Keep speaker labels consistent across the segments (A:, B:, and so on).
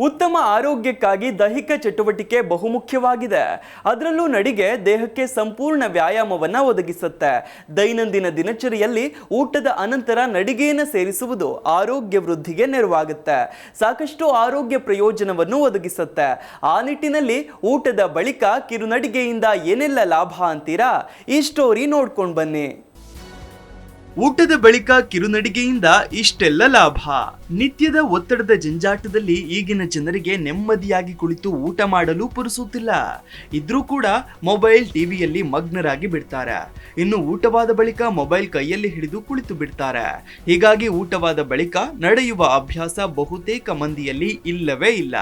A: ಉತ್ತಮ ಆರೋಗ್ಯಕ್ಕಾಗಿ ದೈಹಿಕ ಚಟುವಟಿಕೆ ಬಹುಮುಖ್ಯವಾಗಿದೆ. ಅದರಲ್ಲೂ ನಡಿಗೆ ದೇಹಕ್ಕೆ ಸಂಪೂರ್ಣ ವ್ಯಾಯಾಮವನ್ನ ಒದಗಿಸುತ್ತೆ. ದೈನಂದಿನ ದಿನಚರಿಯಲ್ಲಿ ಊಟದ ಅನಂತರ ನಡಿಗೆಯನ್ನು ಸೇರಿಸುವುದು ಆರೋಗ್ಯ ವೃದ್ಧಿಗೆ ನೆರವಾಗುತ್ತೆ. ಸಾಕಷ್ಟು ಆರೋಗ್ಯ ಪ್ರಯೋಜನವನ್ನು ಒದಗಿಸುತ್ತೆ. ಆ ನಿಟ್ಟಿನಲ್ಲಿ ಊಟದ ಬಳಿಕ ಕಿರುನಡಿಗೆಯಿಂದ ಏನೆಲ್ಲ ಲಾಭ ಅಂತೀರಾ? ಈ ಸ್ಟೋರಿ ನೋಡ್ಕೊಂಡು ಬನ್ನಿ. ಊಟದ ಬಳಿಕ ಕಿರುನಡಿಗೆಯಿಂದ ಇಷ್ಟೆಲ್ಲ ಲಾಭ. ನಿತ್ಯದ ಒತ್ತಡದ ಜಂಜಾಟದಲ್ಲಿ ಈಗಿನ ಜನರಿಗೆ ನೆಮ್ಮದಿಯಾಗಿ ಕುಳಿತು ಊಟ ಮಾಡಲು ಪುರುಸುತ್ತಿಲ್ಲ. ಇದ್ರೂ ಕೂಡ ಮೊಬೈಲ್ ಟಿವಿಯಲ್ಲಿ ಮಗ್ನರಾಗಿ ಬಿಡ್ತಾರೆ. ಇನ್ನು ಊಟವಾದ ಬಳಿಕ ಮೊಬೈಲ್ ಕೈಯಲ್ಲಿ ಹಿಡಿದು ಕುಳಿತು ಬಿಡ್ತಾರೆ. ಹೀಗಾಗಿ ಊಟವಾದ ಬಳಿಕ ನಡೆಯುವ ಅಭ್ಯಾಸ ಬಹುತೇಕ ಮಂದಿಯಲ್ಲಿ ಇಲ್ಲವೇ ಇಲ್ಲ.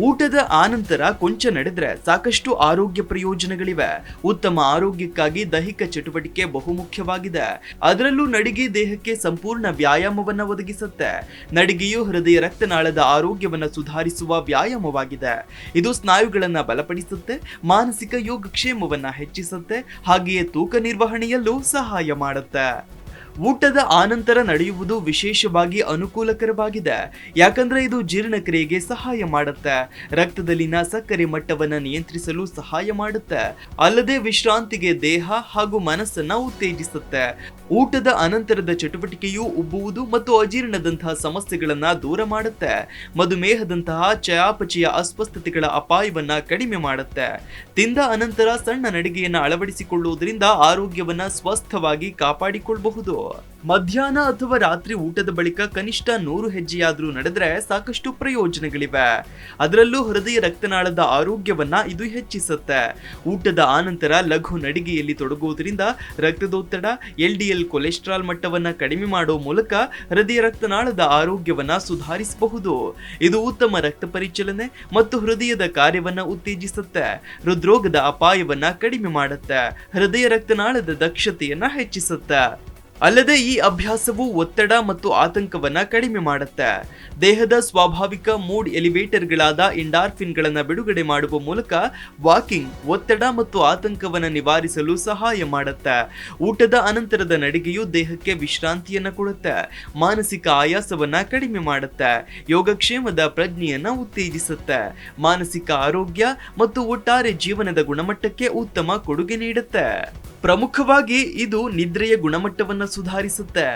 A: ಊಟದ ಆನಂತರ ಕೊಂಚ ನಡೆದ್ರೆ ಸಾಕಷ್ಟು ಆರೋಗ್ಯ ಪ್ರಯೋಜನಗಳಿವೆ. ಉತ್ತಮ ಆರೋಗ್ಯಕ್ಕಾಗಿ ದೈಹಿಕ ಚಟುವಟಿಕೆ ಬಹುಮುಖ್ಯವಾಗಿದೆ. ಅದರಲ್ಲೂ ನಡಿಗೆ ದೇಹಕ್ಕೆ ಸಂಪೂರ್ಣ ವ್ಯಾಯಾಮವನ್ನು ಒದಗಿಸುತ್ತೆ. ನಡಿಗೆಯು ಹೃದಯ ರಕ್ತನಾಳದ ಆರೋಗ್ಯವನ್ನು ಸುಧಾರಿಸುವ ವ್ಯಾಯಾಮವಾಗಿದೆ. ಇದು ಸ್ನಾಯುಗಳನ್ನು ಬಲಪಡಿಸುತ್ತೆ, ಮಾನಸಿಕ ಯೋಗಕ್ಷೇಮವನ್ನು ಹೆಚ್ಚಿಸುತ್ತೆ, ಹಾಗೆಯೇ ತೂಕ ನಿರ್ವಹಣೆಯಲ್ಲೂ ಸಹಾಯ ಮಾಡುತ್ತೆ. ಊಟದ ಆನಂತರ ನಡೆಯುವುದು ವಿಶೇಷವಾಗಿ ಅನುಕೂಲಕರವಾಗಿದೆ. ಯಾಕಂದ್ರೆ ಇದು ಜೀರ್ಣಕ್ರಿಯೆಗೆ ಸಹಾಯ ಮಾಡುತ್ತೆ. ರಕ್ತದಲ್ಲಿನ ಸಕ್ಕರೆ ಮಟ್ಟವನ್ನು ನಿಯಂತ್ರಿಸಲು ಸಹಾಯ ಮಾಡುತ್ತೆ. ಅಲ್ಲದೆ ವಿಶ್ರಾಂತಿಗೆ ದೇಹ ಹಾಗೂ ಮನಸ್ಸನ್ನ ಉತ್ತೇಜಿಸುತ್ತೆ. ಊಟದ ಅನಂತರದ ಚಟುವಟಿಕೆಯು ಉಬ್ಬುವುದು ಮತ್ತು ಅಜೀರ್ಣದಂತಹ ಸಮಸ್ಯೆಗಳನ್ನ ದೂರ ಮಾಡುತ್ತೆ. ಮಧುಮೇಹದಂತಹ ಚಯಾಪಚಯ ಅಸ್ವಸ್ಥತೆಗಳ ಅಪಾಯವನ್ನ ಕಡಿಮೆ ಮಾಡುತ್ತೆ. ತಿಂದ ಅನಂತರ ಸಣ್ಣ ನಡಿಗೆಯನ್ನ ಅಳವಡಿಸಿಕೊಳ್ಳುವುದರಿಂದ ಆರೋಗ್ಯವನ್ನ ಸ್ವಸ್ಥವಾಗಿ ಕಾಪಾಡಿಕೊಳ್ಳಬಹುದು ಮಧ್ಯಾಹ್ನ ಅಥವಾ ರಾತ್ರಿ ಊಟದ ಬಳಿಕ ಕನಿಷ್ಠ ನೂರು ಹೆಜ್ಜೆಯಾದರೂ ನಡೆದರೆ ಸಾಕಷ್ಟು ಪ್ರಯೋಜನಗಳಿವೆ. ಅದರಲ್ಲೂ ಹೃದಯ ರಕ್ತನಾಳದ ಆರೋಗ್ಯವನ್ನ ಇದು ಹೆಚ್ಚಿಸುತ್ತೆ. ಊಟದ ಆನಂತರ ಲಘು ನಡಿಗೆಯಲ್ಲಿ ತೊಡಗುವುದರಿಂದ ರಕ್ತದೊತ್ತಡ, ಎಲ್ ಡಿ ಎಲ್ ಕೊಲೆಸ್ಟ್ರಾಲ್ ಮಟ್ಟವನ್ನು ಕಡಿಮೆ ಮಾಡುವ ಮೂಲಕ ಹೃದಯ ರಕ್ತನಾಳದ ಆರೋಗ್ಯವನ್ನ ಸುಧಾರಿಸಬಹುದು. ಇದು ಉತ್ತಮ ರಕ್ತ ಪರಿಚಲನೆ ಮತ್ತು ಹೃದಯದ ಕಾರ್ಯವನ್ನು ಉತ್ತೇಜಿಸುತ್ತೆ. ಹೃದ್ರೋಗದ ಅಪಾಯವನ್ನ ಕಡಿಮೆ ಮಾಡುತ್ತೆ. ಹೃದಯ ರಕ್ತನಾಳದ ದಕ್ಷತೆಯನ್ನು ಹೆಚ್ಚಿಸುತ್ತೆ. ಅಲ್ಲದೆ ಈ ಅಭ್ಯಾಸವು ಒತ್ತಡ ಮತ್ತು ಆತಂಕವನ್ನ ಕಡಿಮೆ ಮಾಡುತ್ತೆ. ದೇಹದ ಸ್ವಾಭಾವಿಕ ಮೂಡ್ ಎಲಿವೇಟರ್ಗಳಾದ ಎಂಡಾರ್ಫಿನ್ಗಳನ್ನು ಬಿಡುಗಡೆ ಮಾಡುವ ಮೂಲಕ ವಾಕಿಂಗ್ ಒತ್ತಡ ಮತ್ತು ಆತಂಕವನ್ನು ನಿವಾರಿಸಲು ಸಹಾಯ ಮಾಡುತ್ತೆ. ಊಟದ ಅನಂತರದ ನಡಿಗೆಯು ದೇಹಕ್ಕೆ ವಿಶ್ರಾಂತಿಯನ್ನು ಕೊಡುತ್ತೆ. ಮಾನಸಿಕ ಆಯಾಸವನ್ನ ಕಡಿಮೆ ಮಾಡುತ್ತೆ. ಯೋಗಕ್ಷೇಮದ ಪ್ರಜ್ಞೆಯನ್ನ ಉತ್ತೇಜಿಸುತ್ತೆ. ಮಾನಸಿಕ ಆರೋಗ್ಯ ಮತ್ತು ಒಟ್ಟಾರೆ ಜೀವನದ ಗುಣಮಟ್ಟಕ್ಕೆ ಉತ್ತಮ ಕೊಡುಗೆ ನೀಡುತ್ತೆ. ಪ್ರಮುಖವಾಗಿ ಇದು ನಿದ್ರೆಯ ಗುಣಮಟ್ಟವನ್ನು ಸುಧಾರಿಸುತ್ತೆ.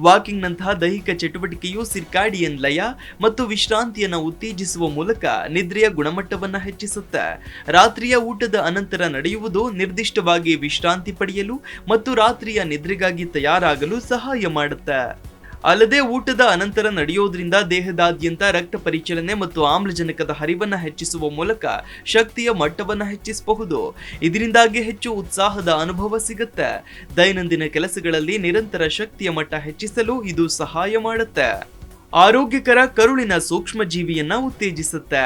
A: ವಾಕಿಂಗ್ ನಂತಹ ದೈಹಿಕ ಚಟುವಟಿಕೆಯು ಸಿರ್ಕಾಡಿಯನ್ ಲಯ ಮತ್ತು ವಿಶ್ರಾಂತಿಯನ್ನು ಉತ್ತೇಜಿಸುವ ಮೂಲಕ ನಿದ್ರೆಯ ಗುಣಮಟ್ಟವನ್ನು ಹೆಚ್ಚಿಸುತ್ತೆ. ರಾತ್ರಿಯ ಊಟದ ಅನಂತರ ನಡೆಯುವುದು ನಿರ್ದಿಷ್ಟವಾಗಿ ವಿಶ್ರಾಂತಿ ಪಡೆಯಲು ಮತ್ತು ರಾತ್ರಿಯ ನಿದ್ರೆಗಾಗಿ ತಯಾರಾಗಲು ಸಹಾಯ ಮಾಡುತ್ತೆ. ಅಲ್ಲದೆ ಊಟದ ಅನಂತರ ನಡೆಯೋದ್ರಿಂದ ದೇಹದಾದ್ಯಂತ ರಕ್ತ ಪರಿಚಲನೆ ಮತ್ತು ಆಮ್ಲಜನಕದ ಹರಿವನ್ನು ಹೆಚ್ಚಿಸುವ ಮೂಲಕ ಶಕ್ತಿಯ ಮಟ್ಟವನ್ನು ಹೆಚ್ಚಿಸಬಹುದು. ಇದರಿಂದಾಗಿ ಹೆಚ್ಚು ಉತ್ಸಾಹದ ಅನುಭವ ಸಿಗುತ್ತೆ. ದೈನಂದಿನ ಕೆಲಸಗಳಲ್ಲಿ ನಿರಂತರ ಶಕ್ತಿಯ ಮಟ್ಟ ಹೆಚ್ಚಿಸಲು ಇದು ಸಹಾಯ ಮಾಡುತ್ತೆ. ಆರೋಗ್ಯಕರ ಕರುಳಿನ ಸೂಕ್ಷ್ಮ ಜೀವಿಯನ್ನ ಉತ್ತೇಜಿಸುತ್ತೆ.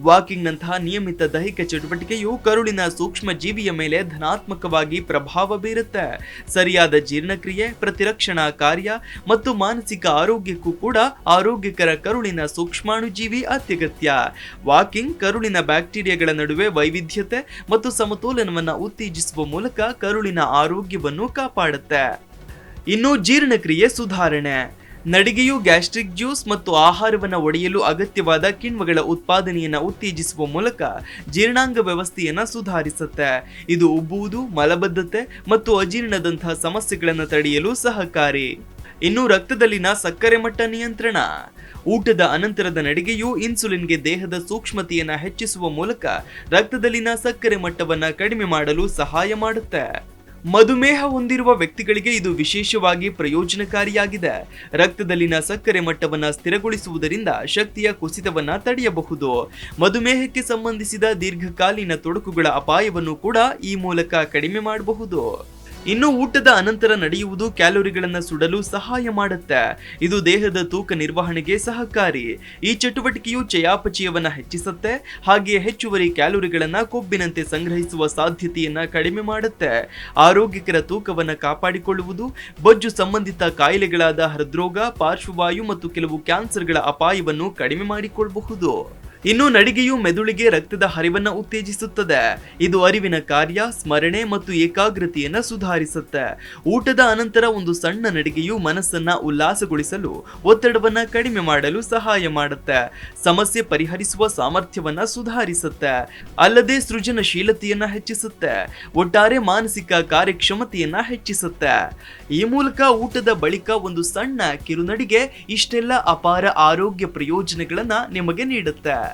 A: ವಾಕಿಂಗ್ ನಂತಹ ನಿಯಮಿತ ದೈಹಿಕ ಚಟುವಟಿಕೆಯು ಕರುಳಿನ ಸೂಕ್ಷ್ಮ ಜೀವಿಯ ಮೇಲೆ ಧನಾತ್ಮಕವಾಗಿ ಪ್ರಭಾವ ಬೀರುತ್ತೆ. ಸರಿಯಾದ ಜೀರ್ಣಕ್ರಿಯೆ, ಪ್ರತಿರಕ್ಷಣಾ ಕಾರ್ಯ ಮತ್ತು ಮಾನಸಿಕ ಆರೋಗ್ಯಕ್ಕೂ ಕೂಡ ಆರೋಗ್ಯಕರ ಕರುಳಿನ ಸೂಕ್ಷ್ಮಾಣುಜೀವಿ ಅತ್ಯಗತ್ಯ. ವಾಕಿಂಗ್ ಕರುಳಿನ ಬ್ಯಾಕ್ಟೀರಿಯಾಗಳ ನಡುವೆ ವೈವಿಧ್ಯತೆ ಮತ್ತು ಸಮತೋಲನವನ್ನು ಉತ್ತೇಜಿಸುವ ಮೂಲಕ ಕರುಳಿನ ಆರೋಗ್ಯವನ್ನು ಕಾಪಾಡುತ್ತೆ. ಇನ್ನು ಜೀರ್ಣಕ್ರಿಯೆ ಸುಧಾರಣೆ. ನಡಿಗೆಯು ಗ್ಯಾಸ್ಟ್ರಿಕ್ ಜ್ಯೂಸ್ ಮತ್ತು ಆಹಾರವನ್ನು ಒಡೆಯಲು ಅಗತ್ಯವಾದ ಕಿಣ್ವಗಳ ಉತ್ಪಾದನೆಯನ್ನು ಉತ್ತೇಜಿಸುವ ಮೂಲಕ ಜೀರ್ಣಾಂಗ ವ್ಯವಸ್ಥೆಯನ್ನು ಸುಧಾರಿಸುತ್ತೆ. ಇದು ಉಬ್ಬುವುದು, ಮಲಬದ್ಧತೆ ಮತ್ತು ಅಜೀರ್ಣದಂತಹ ಸಮಸ್ಯೆಗಳನ್ನು ತಡೆಯಲು ಸಹಕಾರಿ. ಇನ್ನು ರಕ್ತದಲ್ಲಿನ ಸಕ್ಕರೆ ಮಟ್ಟ ನಿಯಂತ್ರಣ. ಊಟದ ಅನಂತರದ ನಡಿಗೆಯು ಇನ್ಸುಲಿನ್ಗೆ ದೇಹದ ಸೂಕ್ಷ್ಮತೆಯನ್ನು ಹೆಚ್ಚಿಸುವ ಮೂಲಕ ರಕ್ತದಲ್ಲಿನ ಸಕ್ಕರೆ ಮಟ್ಟವನ್ನು ಕಡಿಮೆ ಮಾಡಲು ಸಹಾಯ ಮಾಡುತ್ತೆ. ಮಧುಮೇಹ ಹೊಂದಿರುವ ವ್ಯಕ್ತಿಗಳಿಗೆ ಇದು ವಿಶೇಷವಾಗಿ ಪ್ರಯೋಜನಕಾರಿಯಾಗಿದೆ. ರಕ್ತದಲ್ಲಿನ ಸಕ್ಕರೆ ಮಟ್ಟವನ್ನು ಸ್ಥಿರಗೊಳಿಸುವುದರಿಂದ ಶಕ್ತಿಯ ಕುಸಿತವನ್ನು ತಡೆಯಬಹುದು. ಮಧುಮೇಹಕ್ಕೆ ಸಂಬಂಧಿಸಿದ ದೀರ್ಘಕಾಲೀನ ತೊಡಕುಗಳ ಅಪಾಯವನ್ನು ಕೂಡ ಈ ಮೂಲಕ ಕಡಿಮೆ ಮಾಡಬಹುದು. ಇನ್ನು ಊಟದ ಅನಂತರ ನಡೆಯುವುದು ಕ್ಯಾಲೋರಿಗಳನ್ನು ಸುಡಲು ಸಹಾಯ ಮಾಡುತ್ತೆ. ಇದು ದೇಹದ ತೂಕ ನಿರ್ವಹಣೆಗೆ ಸಹಕಾರಿ. ಈ ಚಟುವಟಿಕೆಯು ಚಯಾಪಚಯವನ್ನ ಹೆಚ್ಚಿಸುತ್ತೆ. ಹಾಗೆಯೇ ಹೆಚ್ಚುವರಿ ಕ್ಯಾಲೋರಿಗಳನ್ನು ಕೊಬ್ಬಿನಂತೆ ಸಂಗ್ರಹಿಸುವ ಸಾಧ್ಯತೆಯನ್ನು ಕಡಿಮೆ ಮಾಡುತ್ತೆ. ಆರೋಗ್ಯಕರ ತೂಕವನ್ನು ಕಾಪಾಡಿಕೊಳ್ಳುವುದು, ಬೊಜ್ಜು ಸಂಬಂಧಿತ ಕಾಯಿಲೆಗಳಾದ ಹೃದ್ರೋಗ, ಪಾರ್ಶ್ವವಾಯು ಮತ್ತು ಕೆಲವು ಕ್ಯಾನ್ಸರ್ಗಳ ಅಪಾಯವನ್ನು ಕಡಿಮೆ ಮಾಡಿಕೊಳ್ಳಬಹುದು ಇನ್ನು ನಡಿಗೆಯು ಮೆದುಳಿಗೆ ರಕ್ತದ ಹರಿವನ್ನ ಉತ್ತೇಜಿಸುತ್ತದೆ. ಇದು ಅರಿವಿನ ಕಾರ್ಯ, ಸ್ಮರಣೆ ಮತ್ತು ಏಕಾಗ್ರತೆಯನ್ನು ಸುಧಾರಿಸುತ್ತೆ. ಊಟದ ಅನಂತರ ಒಂದು ಸಣ್ಣ ನಡಿಗೆಯು ಮನಸ್ಸನ್ನ ಉಲ್ಲಾಸಗೊಳಿಸಲು, ಒತ್ತಡವನ್ನ ಕಡಿಮೆ ಮಾಡಲು ಸಹಾಯ ಮಾಡುತ್ತೆ. ಸಮಸ್ಯೆ ಪರಿಹರಿಸುವ ಸಾಮರ್ಥ್ಯವನ್ನ ಸುಧಾರಿಸುತ್ತೆ. ಅಲ್ಲದೆ ಸೃಜನಶೀಲತೆಯನ್ನ ಹೆಚ್ಚಿಸುತ್ತೆ. ಒಟ್ಟಾರೆ ಮಾನಸಿಕ ಕಾರ್ಯಕ್ಷಮತೆಯನ್ನ ಹೆಚ್ಚಿಸುತ್ತೆ. ಈ ಮೂಲಕ ಊಟದ ಬಳಿಕ ಒಂದು ಸಣ್ಣ ಕಿರುನಡಿಗೆ ಇಷ್ಟೆಲ್ಲ ಅಪಾರ ಆರೋಗ್ಯ ಪ್ರಯೋಜನಗಳನ್ನ ನಿಮಗೆ ನೀಡುತ್ತೆ.